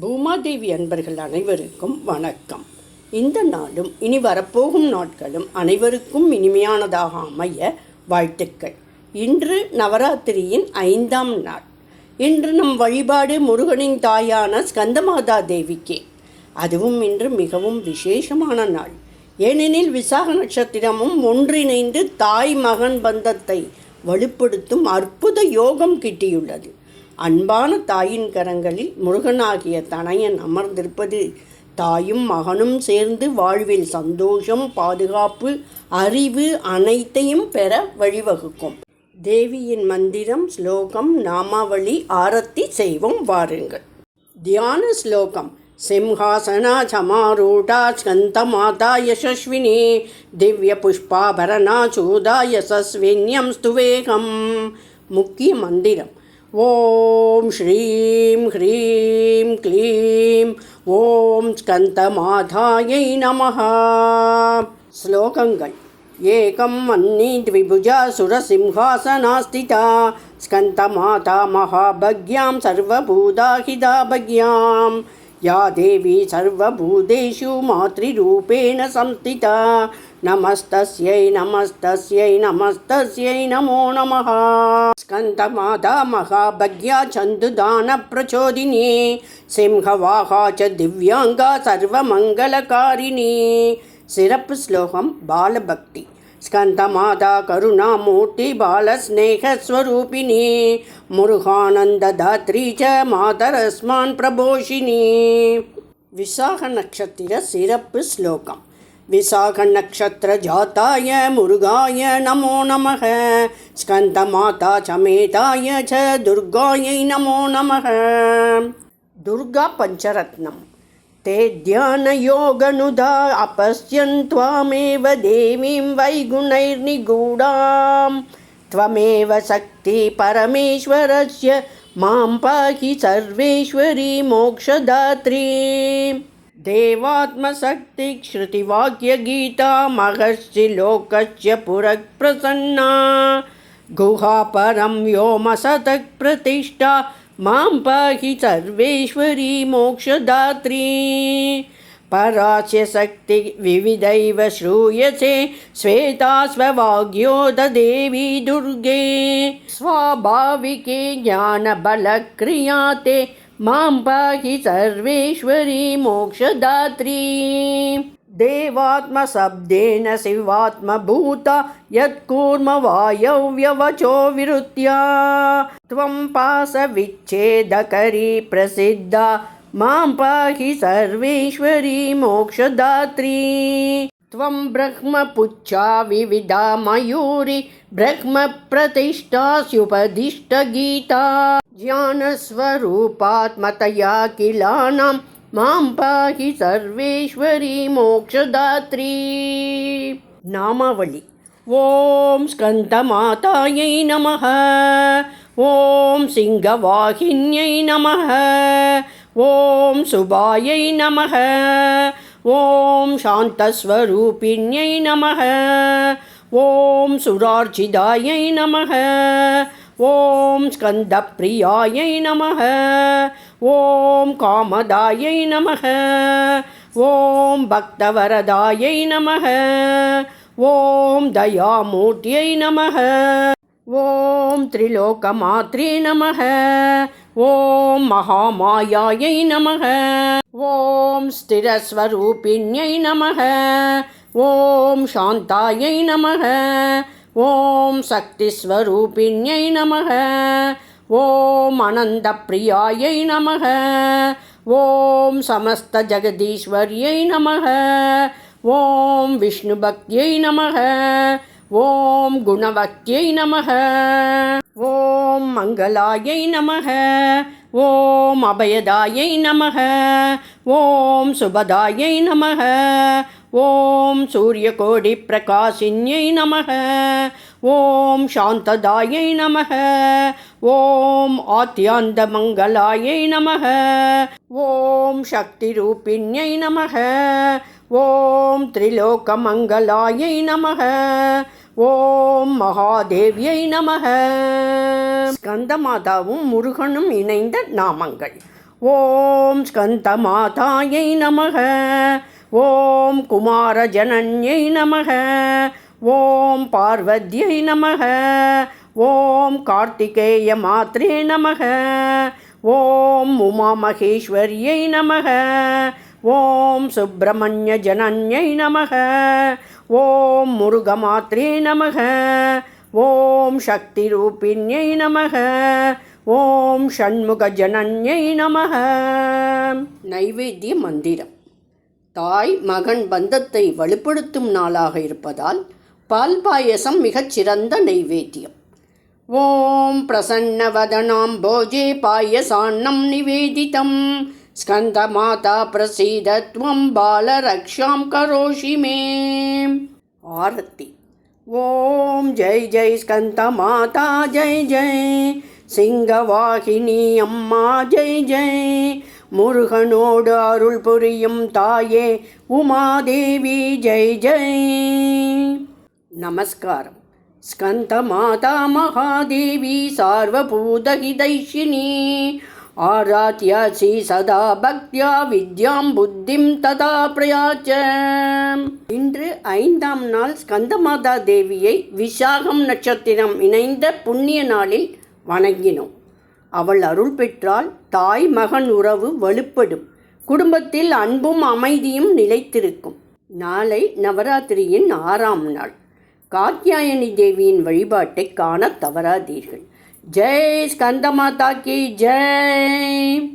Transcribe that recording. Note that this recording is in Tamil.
பூமாதேவி அன்பர்கள் அனைவருக்கும் வணக்கம். இந்த நாளும் இனி வரப்போகும் நாட்களும் அனைவருக்கும் இனிமையானதாக அமைய வாழ்த்துக்கள். இன்று நவராத்திரியின் ஐந்தாம் நாள். இன்று நம் வழிபாடு முருகனின் தாயான ஸ்கந்தமாதா தேவிக்கே. அதுவும் இன்று மிகவும் விசேஷமான நாள். ஏனெனில் விசாக நட்சத்திரமும் ஒன்றிணைந்து தாய் மகன் பந்தத்தை வலுப்படுத்தும் அற்புத யோகம் கிட்டியுள்ளது. அன்பான தாயின் கரங்களில் முருகனாகிய தனையன் அமர்ந்திருப்பது தாயும் மகனும் சேர்ந்து வாழ்வில் சந்தோஷம் பாதுகாப்பு அறிவு அனைத்தையும் பெற வழிவகுக்கும். தேவியின் மந்திரம் ஸ்லோகம் நாமாவளி ஆரத்தி செய்வோம் வாருங்கள். தியான ஸ்லோகம் சிம்ஹாசனா சமாரூடா ஸ்கந்தமாதா யசஸ்வினி திவ்ய புஷ்பாபரணா சூதா யசஸ்வின்யம் ஸ்துவேகம் முக்கிய மந்திரம் ఓం శ్రీం హ్రీం క్లీం ఓం స్కందమాధాయై నమ. శ్లోకంగల్ ఏకం అన్ని ద్విభుజ సురసింహాసనాస్థిత స్కందమాతా మహాభగ్యాం या देवी सर्वभूतेषु मातृरूपेण संस्थिता। नमस्तस्यै नमस्तस्यै नमस्तस्यै नमो नमः। स्कन्दमाता महाभग्या चन्दुदानप्रचोदिनी सिंहवाहा च दिव्याङ्गा सर्वमङ्गलकारिणी। सिरप् श्लोकं बालभक्ति। ஸ்கந்தமாதா கருணாமூர்த்தி பாலஸ்நேகஸ்வரூபிணி முருகானந்ததாத்ரி ச மாதரஸ்மான் பிரபோஷினி. விசாக நட்சத்திர சிறப்பு ஸ்லோகம். விசாக நட்சத்திர ஜாத்தாய முருகாய நமோ நமக. ஸ்கந்தமாதா சமேதாய ச துர்காயை ते ध्यानयोगनुधा अपश्यन् त्वामेव देवीं वैगुणैर्निगूढां त्वमेव शक्ति परमेश्वरस्य मां पाहि सर्वेश्वरी मोक्षदात्री। देवात्मशक्तिश्रुतिवाक्यगीता महर्षि लोकस्य पुरप्रसन्ना। गुहापरं व्योमसतः प्रतिष्ठा मां पाहि सर्वेश्वरी मोक्षदात्री परास्य शक्ति विविधैव श्रूयसे श्वेता स्ववाग्योददेवी दुर्गे स्वाभाविके ज्ञानबलक्रिया ते मां पाहि सर्वेश्वरी मोक्षदात्री देवात्मशब्देन शिवात्मभूता यत्कूर्मवायव्यवचो विरुत्या। त्वं पाशविच्छेदकरी प्रसिद्धा मां पाहि सर्वेश्वरी मोक्षदात्री। त्वं ब्रह्मपुच्छा विविधा मयूरि ब्रह्मप्रतिष्ठास्युपदिष्टगीता ज्ञानस्वरूपात्मतया किलानां மாம் பாஹி சர்வேஸ்வரி மோக்ஷதாத்ரி நாமாவளி ஓம் ஸ்கந்தமாதாயை நம ஓம் சிங்கவாகின்யை நம ஓம் சுபாயை நம ஓம் சாந்தஸ்வரூபிணியை நம ஓம் சுரார்ச்சிதாயை நம ஓம் ஸ்கந்த பிரியாயை நமக. ஓம் காமதாயை நமக. ஓம் பக்தவரதாயை நமக. ஓம் தயாமூர்த்தியை நமக. ஓம் திரிலோகமாத்ரே நமக. ஓம் மகாமாயாயை நமக. ஓம் ஸ்திரஸ்வரூபிணியை நமக. ஓம் சாந்தாயை நமக. ஓம் சக்திஸ்வரூபிணியை நமக. ஓம் அனந்த பிரியாயை நமக. ஓம் சமஸ்த ஜெகதீஸ்வரியை நமக. ஓம் விஷ்ணு பக்தியை நமக. ஓம் குணவக்தியை நமக. ஓம் மங்களாயை நமக. ஓம் அபயதாயை நமக. ஓம் சுபதாயை நமக. ஓம் சூரியகோடி பிரகாசின்யை நமக. ஓம் சாந்ததாயை நமக. ஓம் ஆத்யாந்த மங்களாயை நமக. ஓம் சக்தி ரூபிண்யை நமக. ஓம் திரிலோகமங்களாயை நமக. ஓம் மகாதேவியை நமக. ஸ்கந்தமாதாவும் முருகனும் இணைந்த நாமங்கள். ஓம் ஸ்கந்தமாதாயை நமக. ஓம் குமார ஜனன்யை நமக. ஓம் பார்வத்யை நமக. ஓம் கார்த்திகேய மாத்ரே நமக. ஓம் உமா உமாமகேஸ்வர்யை நமக. ஓம் சுப்பிரமணிய ஜனன்யை நமக. ஓம் முருகமாத்ரே நமக. ஓம் சக்தி ரூபிணியை நமக. ஓம் ஷண்முக ஜனன்யை நமக. நைவேத்திய மந்திரம். தாய் மகன் பந்தத்தை வலுப்படுத்தும் நாளாக இருப்பதால் பால் பாயசம் மிகச் சிறந்த நைவேத்தியம் ஓம் பிரசன்னவதனாம் போஜே பாயசான்னம் நிவேதிதம். ஸ்கந்தமாதா மாதா துவம் பாலரக்ஷாம் கரோஷி மே. ஆரத்தி. ஓம் ஜெய் ஜெய் ஸ்கந்த மாதா ஜெய் ஜெய். சிங்கவாகினி அம்மா ஜெய் ஜெய். முருகனோடு அருள் புரியும் தாயே உமாதேவி ஜெய் ஜெய். நமஸ்காரம். ஸ்கந்தமாதா மகாதேவி சார்வபூதகிதைஷினி ஆராத்யாசி சதா பக்தியா வித்யாம் புத்திம் ததா பிரயாச்ச. இன்று ஐந்தாம் நாள் ஸ்கந்தமாதா தேவியை விசாகம் நட்சத்திரம் இணைந்த புண்ணிய நாளில் வணங்கினோம். அவள் அருள் பெற்றால் தாய் மகன் உறவு வலுப்படும். குடும்பத்தில் அன்பும் அமைதியும் நிலைத்திருக்கும். நாளை நவராத்திரியின் ஆறாம் நாள். காத்யாயனி தேவியின் வழிபாட்டை காண தவறாதீர்கள். ஜெய் ஸ்கந்தமாதா கி ஜெய்!